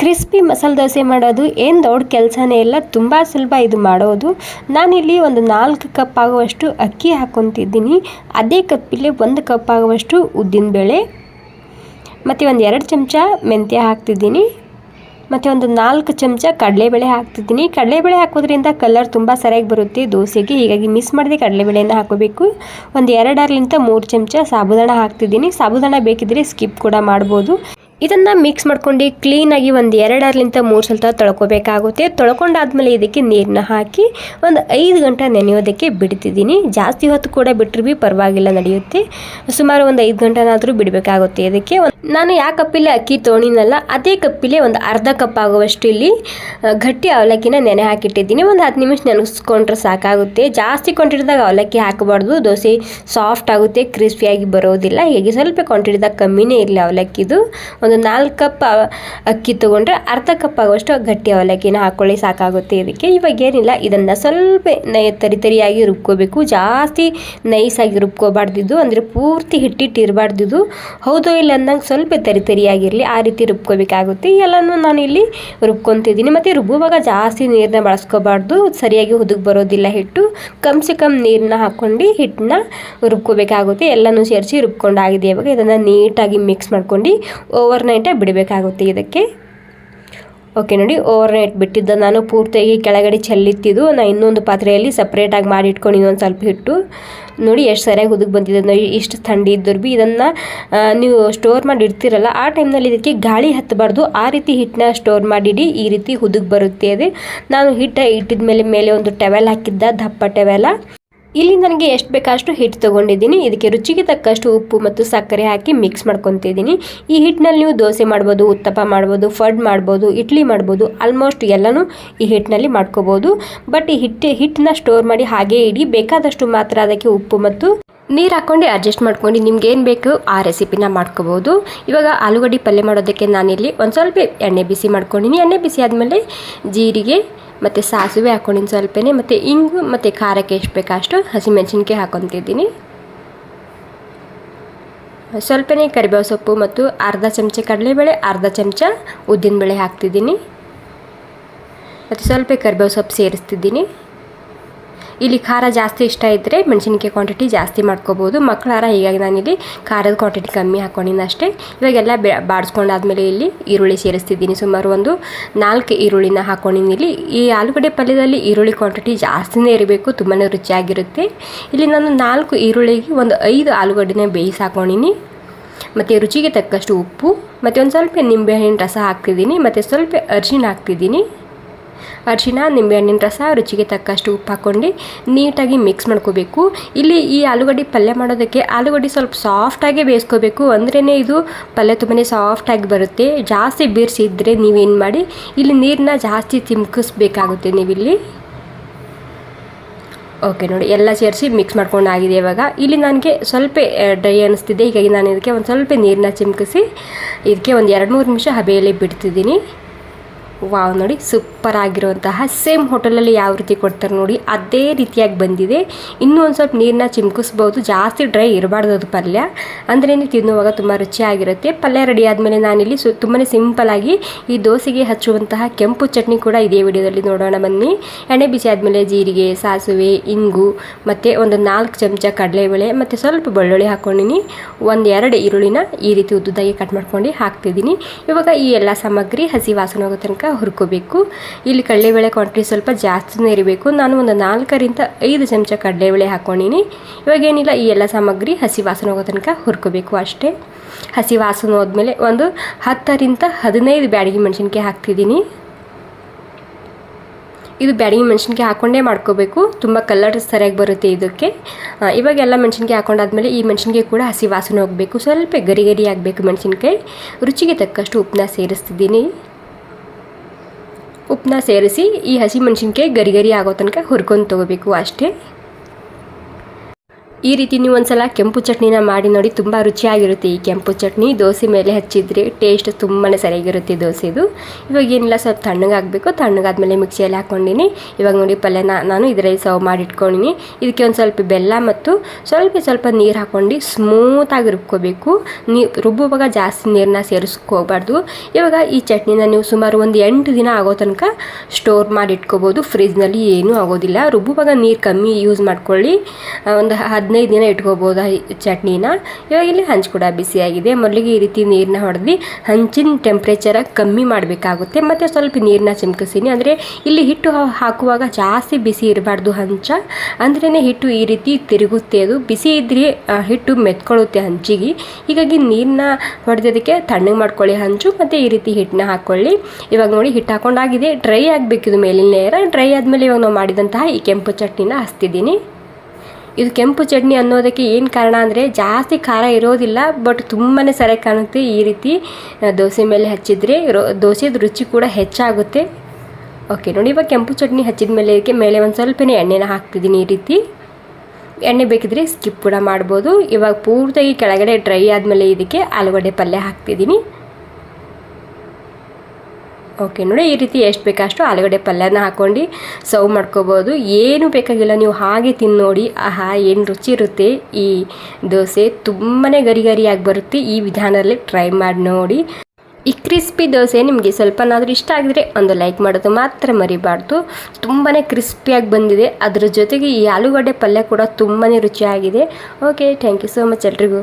Crispy masala dosa ಮಾಡೋದು ಏನು ದೊಡ್ಡ ಕೆಲಸನೇ ಇಲ್ಲ, ತುಂಬ ಸುಲಭ ಇದು ಮಾಡೋದು. ನಾನಿಲ್ಲಿ ಒಂದು ನಾಲ್ಕು ಕಪ್ ಆಗುವಷ್ಟು ಅಕ್ಕಿ ಹಾಕ್ಕೊತಿದ್ದೀನಿ ಅದೇ ಕಪ್ಪಿಲ್ಲೇ ಒಂದು ಕಪ್ ಆಗುವಷ್ಟು ಉದ್ದಿನಬೇಳೆ ಮತ್ತು ಒಂದು ಎರಡು ಚಮಚ ಮೆಂತ್ಯ ಹಾಕ್ತಿದ್ದೀನಿ. ಮತ್ತು ಒಂದು ನಾಲ್ಕು ಚಮಚ ಕಡಲೆಬೇಳೆ ಹಾಕ್ತಿದ್ದೀನಿ. ಕಡಲೆಬೇಳೆ ಹಾಕೋದ್ರಿಂದ ಕಲರ್ ತುಂಬ ಸರಿಯಾಗಿ ಬರುತ್ತೆ. ದೋಸೆಗೆ ಹೀಗಾಗಿ ಮಿಸ್ ಮಾಡದೆ ಕಡಲೆಬೇಳೆಯನ್ನು ಹಾಕೋಬೇಕು. ಒಂದು ಎರಡರಿಂದ ಮೂರು ಚಮಚ ಸಾಬುದಾಣ ಹಾಕ್ತಿದ್ದೀನಿ. ಸಾಬುದಾಣ ಬೇಕಿದ್ರೆ ಸ್ಕಿಪ್ ಕೂಡ ಮಾಡ್ಬೋದು. ಇದನ್ನು ಮಿಕ್ಸ್ ಮಾಡ್ಕೊಂಡು ಕ್ಲೀನಾಗಿ ಒಂದು ಎರಡರಿಂದ ಮೂರು ಸಲ ತೊಳ್ಕೊಬೇಕಾಗುತ್ತೆ. ತೊಳ್ಕೊಂಡಾದ್ಮೇಲೆ ಇದಕ್ಕೆ ನೀರನ್ನ ಹಾಕಿ ಒಂದು ಐದು ಗಂಟೆ ನೆನೆಯೋದಕ್ಕೆ ಬಿಡ್ತಿದ್ದೀನಿ. ಜಾಸ್ತಿ ಹೊತ್ತು ಕೂಡ ಬಿಟ್ಟರು ಬಿ ಪರವಾಗಿಲ್ಲ ನಡೆಯುತ್ತೆ. ಸುಮಾರು ಒಂದು ಐದು ಗಂಟೆನಾದರೂ ಬಿಡಬೇಕಾಗುತ್ತೆ ಇದಕ್ಕೆ. ಒಂದ್- ನಾನು ಯಾವ ಕಪ್ಪಿಲೆ ಅಕ್ಕಿ ತೊಗೊಂಡಿನಲ್ಲ ಅದೇ ಕಪ್ಪಿಲೆ ಒಂದು ಅರ್ಧ ಕಪ್ ಆಗುವಷ್ಟು ಇಲ್ಲಿ ಗಟ್ಟಿ ಅವಲಕ್ಕಿನ ನೆನೆ ಹಾಕಿಟ್ಟಿದ್ದೀನಿ. ಒಂದು ಹತ್ತು ನಿಮಿಷ ನೆನೆಸ್ಕೊಂಡ್ರೆ ಸಾಕಾಗುತ್ತೆ. ಜಾಸ್ತಿ ಕ್ವಾಂಟಿಟಿದಾಗ ಅವಲಕ್ಕಿ ಹಾಕಬಾರ್ದು. ದೋಸೆ ಸಾಫ್ಟ್ ಆಗುತ್ತೆ ಕ್ರಿಸ್ಪಿಯಾಗಿ ಬರೋದಿಲ್ಲ. ಹೀಗೆ ಸ್ವಲ್ಪ ಕ್ವಾಂಟಿಟಿದಾಗ ಕಮ್ಮಿನೇ ಇರಲಿ ಅವಲಕ್ಕಿದು. ಒಂದು ನಾಲ್ಕು ಕಪ್ ಅಕ್ಕಿ ತೊಗೊಂಡ್ರೆ ಅರ್ಧ ಕಪ್ ಆಗುವಷ್ಟು ಗಟ್ಟಿ ಅವಲಕ್ಕಿನ ಹಾಕ್ಕೊಳ್ಳಿ ಸಾಕಾಗುತ್ತೆ ಇದಕ್ಕೆ. ಇವಾಗ ಏನಿಲ್ಲ, ಇದನ್ನು ಸ್ವಲ್ಪ ನೈ, ತರಿ ತರಿಯಾಗಿ ರುಬ್ಕೋಬೇಕು. ಜಾಸ್ತಿ ನೈಸಾಗಿ ರುಬ್ಕೋಬಾರ್ದಿದ್ದು ಅಂದರೆ ಪೂರ್ತಿ ಹಿಟ್ಟಿಟ್ಟು ಇರಬಾರ್ದಿದ್ದು ಹೌದೋ ಇಲ್ಲ ಅಂದಂಗೆ ಸ್ವಲ್ಪ ತರಿ ತರಿಯಾಗಿರಲಿ ಆ ರೀತಿ ರುಬ್ಕೋಬೇಕಾಗುತ್ತೆ. ಎಲ್ಲನೂ ನಾನು ಇಲ್ಲಿ ರುಬ್ಕೊತಿದ್ದೀನಿ. ಮತ್ತು ರುಬ್ಬುವಾಗ ಜಾಸ್ತಿ ನೀರನ್ನ ಬಳಸ್ಕೋಬಾರ್ದು. ಸರಿಯಾಗಿ ಹುದುಗ್ ಬರೋದಿಲ್ಲ ಹಿಟ್ಟು. ಕಮ್ ಸೆ ಕಮ್ ನೀರನ್ನ ಹಾಕ್ಕೊಂಡು ಹಿಟ್ಟನ್ನ ರುಬ್ಕೋಬೇಕಾಗುತ್ತೆ. ಎಲ್ಲನೂ ಸೇರಿಸಿ ರುಬ್ಕೊಂಡಾಗಿದೆ ಇವಾಗ ಇದನ್ನು ನೀಟಾಗಿ ಮಿಕ್ಸ್ ಮಾಡ್ಕೊಂಡು ಓವರ್ ನೈಟಾಗಿ ಬಿಡಬೇಕಾಗುತ್ತೆ ಇದಕ್ಕೆ. ಓಕೆ, ನೋಡಿ ಓವರ್ ನೈಟ್ ಬಿಟ್ಟಿದ್ದ ನಾನು ಪೂರ್ತಿಯಾಗಿ ಕೆಳಗಡೆ ಚೆಲ್ಲಿತ್ತಿದ್ದು ನಾನು ಇನ್ನೊಂದು ಪಾತ್ರೆಯಲ್ಲಿ ಸಪ್ರೇಟಾಗಿ ಮಾಡಿ ಇಟ್ಕೊಂಡು ಇನ್ನೊಂದು ಸ್ವಲ್ಪ ಹಿಟ್ಟು ನೋಡಿ, ಎಷ್ಟು ಸರಿಯಾಗಿ ಹುದುಗ್ ಬಂದಿದೆ, ನೋಡಿ, ಇಷ್ಟು ಥಂಡಿ ಇದ್ದರು ಭೀ ಇದನ್ನು ನೀವು ಸ್ಟೋರ್ ಮಾಡಿ ಇಡ್ತೀರಲ್ಲ, ಆ ಟೈಮ್ನಲ್ಲಿ ಇದಕ್ಕೆ ಗಾಳಿ ಹತ್ತಬಾರ್ದು, ಆ ರೀತಿ ಹಿಟ್ಟನ್ನ ಸ್ಟೋರ್ ಮಾಡಿಡಿ, ಈ ರೀತಿ ಹುದುಗ್ ಬರುತ್ತೆ ಅದೇ. ನಾನು ಹಿಟ್ಟ ಇಟ್ಟಿದ ಮೇಲೆ ಮೇಲೆ ಒಂದು ಟವೆಲ್ ಹಾಕಿದ್ದ, ದಪ್ಪ ಟವೆಲ ಇಲ್ಲಿ ನನಗೆ ಎಷ್ಟು ಬೇಕಷ್ಟು ಹಿಟ್ಟು ತೊಗೊಂಡಿದ್ದೀನಿ. ಇದಕ್ಕೆ ರುಚಿಗೆ ತಕ್ಕಷ್ಟು ಉಪ್ಪು ಮತ್ತು ಸಕ್ಕರೆ ಹಾಕಿ ಮಿಕ್ಸ್ ಮಾಡ್ಕೊತಿದ್ದೀನಿ. ಈ ಹಿಟ್ಟಿನಲ್ಲಿ ನೀವು ದೋಸೆ ಮಾಡ್ಬೋದು, ಉತ್ತಪ್ಪ ಮಾಡ್ಬೋದು, ಫಡ್ ಮಾಡ್ಬೋದು, ಇಡ್ಲಿ ಮಾಡ್ಬೋದು ಆಲ್ಮೋಸ್ಟ್ ಎಲ್ಲನೂ ಈ ಹಿಟ್ಟಿನಲ್ಲಿ ಮಾಡ್ಕೋಬೋದು. ಬಟ್ ಈ ಹಿಟ್ಟು ಹಿಟ್ಟನ್ನ ಸ್ಟೋರ್ ಮಾಡಿ ಹಾಗೇ ಇಡಿ. ಬೇಕಾದಷ್ಟು ಮಾತ್ರ ಅದಕ್ಕೆ ಉಪ್ಪು ಮತ್ತು ನೀರು ಹಾಕ್ಕೊಂಡು ಅಡ್ಜಸ್ಟ್ ಮಾಡ್ಕೊಂಡು ನಿಮ್ಗೇನು ಬೇಕು ಆ ರೆಸಿಪಿನ ಮಾಡ್ಕೋಬೋದು. ಇವಾಗ ಆಲೂಗಡ್ಡೆ ಪಲ್ಯ ಮಾಡೋದಕ್ಕೆ ನಾನಿಲ್ಲಿ ಒಂದು ಸ್ವಲ್ಪ ಎಣ್ಣೆ ಬಿಸಿ ಮಾಡ್ಕೊಂಡಿನಿ. ಎಣ್ಣೆ ಬಿಸಿ ಆದಮೇಲೆ ಜೀರಿಗೆ ಮತ್ತು ಸಾಸಿವೆ ಹಾಕ್ಕೊಂಡಿನಿ ಸ್ವಲ್ಪನೇ ಮತ್ತು ಇಂಗು ಮತ್ತು ಖಾರಕ್ಕೆ ಎಷ್ಟು ಬೇಕಷ್ಟು ಹಸಿಮೆಣಸಿನ್ಕಾಯಿ ಹಾಕ್ಕೊತಿದ್ದೀನಿ ಸ್ವಲ್ಪನೇ ಕರಿಬೇವು ಸೊಪ್ಪು ಮತ್ತು ಅರ್ಧ ಚಮಚ ಕಡಲೆಬೇಳೆ, ಅರ್ಧ ಚಮಚ ಉದ್ದಿನಬೇಳೆ ಹಾಕ್ತಿದ್ದೀನಿ. ಮತ್ತು ಸ್ವಲ್ಪ ಕರಿಬೇವು ಸೊಪ್ಪು ಸೇರಿಸ್ತಿದ್ದೀನಿ. ಇಲ್ಲಿ ಖಾರ ಜಾಸ್ತಿ ಇಷ್ಟ ಇದ್ದರೆ ಮೆಣಸಿನ್ಕಾಯಿ ಕ್ವಾಂಟಿಟಿ ಜಾಸ್ತಿ ಮಾಡ್ಕೋಬೋದು. ಮಕ್ಕಳಾರ ಹೀಗಾಗಿ ನಾನಿಲ್ಲಿ ಖಾರದ ಕ್ವಾಂಟಿಟಿ ಕಮ್ಮಿ ಹಾಕ್ಕೊಂಡಿನಿ ಅಷ್ಟೇ. ಇವಾಗೆಲ್ಲ ಬೆ, ಬಾಡಿಸ್ಕೊಂಡಾದ್ಮೇಲೆ ಇಲ್ಲಿ ಈರುಳ್ಳಿ ಸೇರಿಸ್ತಿದ್ದೀನಿ. ಸುಮಾರು ಒಂದು ನಾಲ್ಕು ಈರುಳ್ಳಿನ ಹಾಕ್ಕೊಂಡಿನಿ ಇಲ್ಲಿ. ಈ ಆಲೂಗಡ್ಡೆ ಪಲ್ಯದಲ್ಲಿ ಈರುಳ್ಳಿ ಕ್ವಾಂಟಿಟಿ ಜಾಸ್ತಿನೇ ಇರಬೇಕು ತುಂಬಾ ರುಚಿಯಾಗಿರುತ್ತೆ. ಇಲ್ಲಿ ನಾನು ನಾಲ್ಕು ಈರುಳ್ಳಿಗೆ ಒಂದು ಐದು ಆಲೂಗಡ್ಡೆನ ಬೇಯಿಸಿ ಹಾಕ್ಕೊಂಡಿನಿ ಮತ್ತು ರುಚಿಗೆ ತಕ್ಕಷ್ಟು ಉಪ್ಪು, ಮತ್ತು ಒಂದು ಸ್ವಲ್ಪ ನಿಂಬೆಹಣ್ಣಿನ ರಸ ಹಾಕ್ತಿದ್ದೀನಿ. ಮತ್ತು ಸ್ವಲ್ಪ ಅರಿಶಿನ ಹಾಕ್ತಿದ್ದೀನಿ. ಅರಿಶಿನ ನಿಂಬೆಹಣ್ಣಿನ ರಸ, ರುಚಿಗೆ ತಕ್ಕಷ್ಟು ಉಪ್ಪು ಹಾಕ್ಕೊಂಡು ನೀಟಾಗಿ ಮಿಕ್ಸ್ ಮಾಡ್ಕೋಬೇಕು. ಇಲ್ಲಿ ಈ ಆಲೂಗಡ್ಡೆ ಪಲ್ಯ ಮಾಡೋದಕ್ಕೆ ಆಲೂಗಡ್ಡೆ ಸ್ವಲ್ಪ ಸಾಫ್ಟಾಗಿ ಬೇಯಿಸ್ಕೋಬೇಕು. ಅಂದ್ರೇ ಇದು ಪಲ್ಯ ತುಂಬಾ ಸಾಫ್ಟಾಗಿ ಬರುತ್ತೆ. ಜಾಸ್ತಿ ಬೀರ್ಸಿದ್ರೆ ನೀವೇನು ಮಾಡಿ, ಇಲ್ಲಿ ನೀರನ್ನ ಜಾಸ್ತಿ ತಿಮ್ಕಿಸ್ಬೇಕಾಗುತ್ತೆ ನೀವಿಲ್ಲಿ. ಓಕೆ ನೋಡಿ, ಎಲ್ಲ ಸೇರಿಸಿ ಮಿಕ್ಸ್ ಮಾಡ್ಕೊಂಡು ಆಗಿದೆ ಇವಾಗ. ಇಲ್ಲಿ ನನಗೆ ಸ್ವಲ್ಪ ಡ್ರೈ ಅನಿಸ್ತಿದೆ. ಹೀಗಾಗಿ ನಾನು ಇದಕ್ಕೆ ಒಂದು ಸ್ವಲ್ಪ ನೀರನ್ನ ಚಿಮ್ಕಿಸಿ, ಇದಕ್ಕೆ ಒಂದು ಎರಡು ಮೂರು ನಿಮಿಷ ಹಬೆಯಲ್ಲಿ ಬಿಡ್ತಿದ್ದೀನಿ. ವಾವ್ ನೋಡಿ ಸೂಪರ್ ಆಗಿರುವಂತಹ ಸೇಮ್ ಹೋಟೆಲಲ್ಲಿ ಯಾವ ರೀತಿ ಕೊಡ್ತಾರೆ ನೋಡಿ, ಅದೇ ರೀತಿಯಾಗಿ ಬಂದಿದೆ. ಇನ್ನೂ ಒಂದು ಸ್ವಲ್ಪ ನೀರನ್ನ ಚಿಮ್ಕಿಸ್ಬೋದು, ಜಾಸ್ತಿ ಡ್ರೈ ಇರಬಾರ್ದು ಅದು ಪಲ್ಯ. ಅಂದರೆ ತಿನ್ನುವಾಗ ತುಂಬ ರುಚಿಯಾಗಿರುತ್ತೆ. ಪಲ್ಯ ರೆಡಿ ಆದಮೇಲೆ ನಾನಿಲ್ಲಿ ಸು ತುಂಬಾ ಸಿಂಪಲಾಗಿ ಈ ದೋಸೆಗೆ ಹಚ್ಚುವಂತಹ ಕೆಂಪು ಚಟ್ನಿ ಕೂಡ ಇದೇ ವಿಡಿಯೋದಲ್ಲಿ ನೋಡೋಣ ಬನ್ನಿ. ಎಣ್ಣೆ ಬಿಸಿ ಆದಮೇಲೆ ಜೀರಿಗೆ, ಸಾಸಿವೆ, ಇಂಗು, ಮತ್ತು ಒಂದು ನಾಲ್ಕು ಚಮಚ ಕಡಲೆಬೇಳೆ, ಮತ್ತು ಸ್ವಲ್ಪ ಬೆಳ್ಳುಳ್ಳಿ ಹಾಕ್ಕೊಂಡಿನಿ ಒಂದು ಎರಡು ಈರುಳ್ಳಿನ ಈ ರೀತಿ ಉದ್ದುದಾಗಿ ಕಟ್ ಮಾಡ್ಕೊಂಡು ಹಾಕ್ತಿದ್ದೀನಿ. ಇವಾಗ ಈ ಎಲ್ಲ ಸಾಮಗ್ರಿ ಹಸಿ ವಾಸನೆ ಹೋಗೋ ತನಕ ಹುರ್ಕೋಬೇಕು. ಇಲ್ಲಿ ಕಡಲೆಬೇಳೆ ಕ್ವಾಂಟಿಟಿ ಸ್ವಲ್ಪ ಜಾಸ್ತಿನೇ ಇರಬೇಕು. ನಾನು ಒಂದು ನಾಲ್ಕರಿಂದ ಐದು ಚಮಚ ಕಡಲೆಬೇಳೆ ಹಾಕ್ಕೊಂಡಿನಿ ಇವಾಗ ಏನಿಲ್ಲ, ಈ ಎಲ್ಲ ಸಾಮಗ್ರಿ ಹಸಿ ವಾಸನೆ ಹೋಗೋ ತನಕ ಹುರ್ಕೋಬೇಕು ಅಷ್ಟೇ. ಹಸಿ ವಾಸನೆ ಹೋದ್ಮೇಲೆ ಒಂದು ಹತ್ತರಿಂದ ಹದಿನೈದು ಬ್ಯಾಡಗಿ ಮೆಣಸಿನ್ಕಾಯಿ ಹಾಕ್ತಿದ್ದೀನಿ ಇದು ಬ್ಯಾಡಗಿ ಮೆಣಸಿನ್ಕಾಯಿ ಹಾಕ್ಕೊಂಡೇ ಮಾಡ್ಕೋಬೇಕು. ತುಂಬ ಕಲರ್ ಸರಿಯಾಗಿ ಬರುತ್ತೆ ಇದಕ್ಕೆ. ಇವಾಗ ಎಲ್ಲ ಮೆಣಸಿನ್ಕಾಯಿ ಹಾಕೊಂಡಾದ್ಮೇಲೆ ಈ ಮೆಣಸಿನ್ಕಾಯಿ ಕೂಡ ಹಸಿ ವಾಸನೆ ಹೋಗಬೇಕು. ಸ್ವಲ್ಪ ಗರಿ ಗರಿ ಆಗಬೇಕು ಮೆಣಸಿನ್ಕಾಯಿ. ರುಚಿಗೆ ತಕ್ಕಷ್ಟು ಉಪ್ಪನ್ನ ಸೇರಿಸ್ತಿದ್ದೀನಿ. ಉಪ್ಪನ್ನ ಸೇರಿಸಿ ಈ ಹಸಿ ಗರಿಗರಿ ಗರಿ ಗರಿ ಆಗೋ ತನಕ ಹುರ್ಕೊಂಡು ತೊಗೋಬೇಕು ಅಷ್ಟೇ. ಈ ರೀತಿ ನೀವು ಒಂದ್ಸಲ ಕೆಂಪು ಚಟ್ನಿನ ಮಾಡಿ ನೋಡಿ, ತುಂಬ ರುಚಿಯಾಗಿರುತ್ತೆ ಈ ಕೆಂಪು ಚಟ್ನಿ. ದೋಸೆ ಮೇಲೆ ಹಚ್ಚಿದ್ರೆ ಟೇಸ್ಟ್ ತುಂಬಾ ಸರಿಯಾಗಿರುತ್ತೆ ದೋಸೆದು. ಇವಾಗ ಏನಿಲ್ಲ, ಸ್ವಲ್ಪ ತಣ್ಣಗಾಗಬೇಕು ತಣ್ಣಗಾದ್ಮೇಲೆ ಮಿಕ್ಸಿಯಲ್ಲಿ ಹಾಕ್ಕೊಂಡಿನಿ. ಇವಾಗ ನೋಡಿ, ಪಲ್ಯನ ನಾನು ಇದರಲ್ಲಿ ಸರ್ವ್ ಮಾಡಿ ಇಟ್ಕೊಂಡಿನಿ ಇದಕ್ಕೆ ಒಂದು ಸ್ವಲ್ಪ ಬೆಲ್ಲ ಮತ್ತು ಸ್ವಲ್ಪ ಸ್ವಲ್ಪ ನೀರು ಹಾಕ್ಕೊಂಡು ಸ್ಮೂತಾಗಿ ರುಬ್ಕೋಬೇಕು. ನೀ, ರುಬ್ಬುವಾಗ ಜಾಸ್ತಿ ನೀರನ್ನ ಸೇರಿಸ್ಕೋಬಾರ್ದು. ಇವಾಗ ಈ ಚಟ್ನಿನ ನೀವು ಸುಮಾರು ಒಂದು ಎಂಟು ದಿನ ಆಗೋ ತನಕ ಸ್ಟೋರ್ ಮಾಡಿ ಇಟ್ಕೋಬೋದು ಫ್ರಿಜ್ನಲ್ಲಿ ಏನೂ ಆಗೋದಿಲ್ಲ. ರುಬ್ಬುವಾಗ ನೀರು ಕಮ್ಮಿ ಯೂಸ್ ಮಾಡ್ಕೊಳ್ಳಿ. ಒಂದು ಒಂದು ಹದಿನೈದು ದಿನ ಇಟ್ಕೋಬೋದು ಚಟ್ನಿನ. ಇವಾಗ ಇಲ್ಲಿ ಹಂಚು ಕೂಡ ಬಿಸಿಯಾಗಿದೆ ಮೊದಲಿಗೆ ಈ ರೀತಿ ನೀರನ್ನ ಹೊಡೆದು ಹಂಚಿನ ಟೆಂಪ್ರೇಚರ ಕಮ್ಮಿ ಮಾಡಬೇಕಾಗುತ್ತೆ. ಮತ್ತು ಸ್ವಲ್ಪ ನೀರನ್ನ ಚಿಮ್ಕಿಸ್ತೀನಿ. ಅಂದರೆ ಇಲ್ಲಿ ಹಿಟ್ಟು ಹಾಕುವಾಗ ಜಾಸ್ತಿ ಬಿಸಿ ಇರಬಾರ್ದು ಹಂಚ. ಅಂದ್ರೇ ಹಿಟ್ಟು ಈ ರೀತಿ ತಿರುಗುತ್ತೆ. ಅದು ಬಿಸಿ ಇದ್ದರೆ ಹಿಟ್ಟು ಮೆತ್ಕೊಳ್ಳುತ್ತೆ ಹಂಚಿಗೆ. ಹೀಗಾಗಿ ನೀರನ್ನ ಹೊಡೆದೋದಕ್ಕೆ ತಣ್ಣಗೆ ಮಾಡ್ಕೊಳ್ಳಿ ಹಂಚು. ಮತ್ತು ಈ ರೀತಿ ಹಿಟ್ಟನ್ನ ಹಾಕ್ಕೊಳ್ಳಿ ಇವಾಗ ನೋಡಿ ಹಿಟ್ಟು ಹಾಕೊಂಡಾಗಿದೆ. ಡ್ರೈ ಆಗಬೇಕಿದು ಮೇಲಿನ ಲೇಯರ್. ಡ್ರೈ ಆದಮೇಲೆ ಇವಾಗ ನಾವು ಮಾಡಿದಂತಹ ಈ ಕೆಂಪು ಚಟ್ನಿನ ಹಚ್ತಿದ್ದೀನಿ. ಇದು ಕೆಂಪು ಚಟ್ನಿ ಅನ್ನೋದಕ್ಕೆ ಏನು ಕಾರಣ ಅಂದರೆ ಜಾಸ್ತಿ ಖಾರ ಇರೋದಿಲ್ಲ ಬಟ್ ತುಂಬಾ ಸರಿಯಾಗಿ ಕಾಣುತ್ತೆ ಈ ರೀತಿ. ದೋಸೆ ಮೇಲೆ ಹಚ್ಚಿದರೆ ದೋಸೆದು ರುಚಿ ಕೂಡ ಹೆಚ್ಚಾಗುತ್ತೆ. ಓಕೆ ನೋಡಿ ಇವಾಗ ಕೆಂಪು ಚಟ್ನಿ ಹಚ್ಚಿದ ಮೇಲೆ ಇದಕ್ಕೆ ಮೇಲೆ ಒಂದು ಸ್ವಲ್ಪನೇ ಎಣ್ಣೆನ ಹಾಕ್ತಿದ್ದೀನಿ ಈ ರೀತಿ. ಎಣ್ಣೆ ಬೇಕಿದ್ರೆ ಸ್ಕಿಪ್ ಕೂಡ ಮಾಡ್ಬೋದು. ಇವಾಗ ಪೂರ್ತಿಯಾಗಿ ಕೆಳಗಡೆ ಡ್ರೈ ಆದಮೇಲೆ ಇದಕ್ಕೆ ಆಲೂಗಡ್ಡೆ ಪಲ್ಯ ಹಾಕ್ತಿದ್ದೀನಿ. ಓಕೆ, ನೋಡಿ ಈ ರೀತಿ ಎಷ್ಟು ಬೇಕಷ್ಟು ಆಲೂಗಡ್ಡೆ ಪಲ್ಯನ ಹಾಕ್ಕೊಂಡು ಸರ್ವ್ ಮಾಡ್ಕೋಬೋದು. ಏನು ಬೇಕಾಗಿಲ್ಲ, ನೀವು ಹಾಗೆ ತಿಂದು ನೋಡಿ ಆಹಾ, ಏನು ರುಚಿ ಇರುತ್ತೆ ಈ ದೋಸೆ. ತುಂಬಾ ಗರಿ ಗರಿಯಾಗಿ ಬರುತ್ತೆ, ಈ ವಿಧಾನದಲ್ಲಿ ಟ್ರೈ ಮಾಡಿ ನೋಡಿ. ಈ ಕ್ರಿಸ್ಪಿ ದೋಸೆ ನಿಮಗೆ ಸ್ವಲ್ಪನಾದರೂ ಇಷ್ಟ ಆಗಿದ್ರೆ ಒಂದು ಲೈಕ್ ಮಾಡೋದು ಮಾತ್ರ ಮರಿಬಾರ್ದು. ತುಂಬಾ ಕ್ರಿಸ್ಪಿಯಾಗಿ ಬಂದಿದೆ. ಅದರ ಜೊತೆಗೆ ಈ ಆಲೂಗಡ್ಡೆ ಪಲ್ಯ ಕೂಡ ತುಂಬಾ ರುಚಿಯಾಗಿದೆ. Okay, thank you so much ಎಲ್ರಿಗೂ.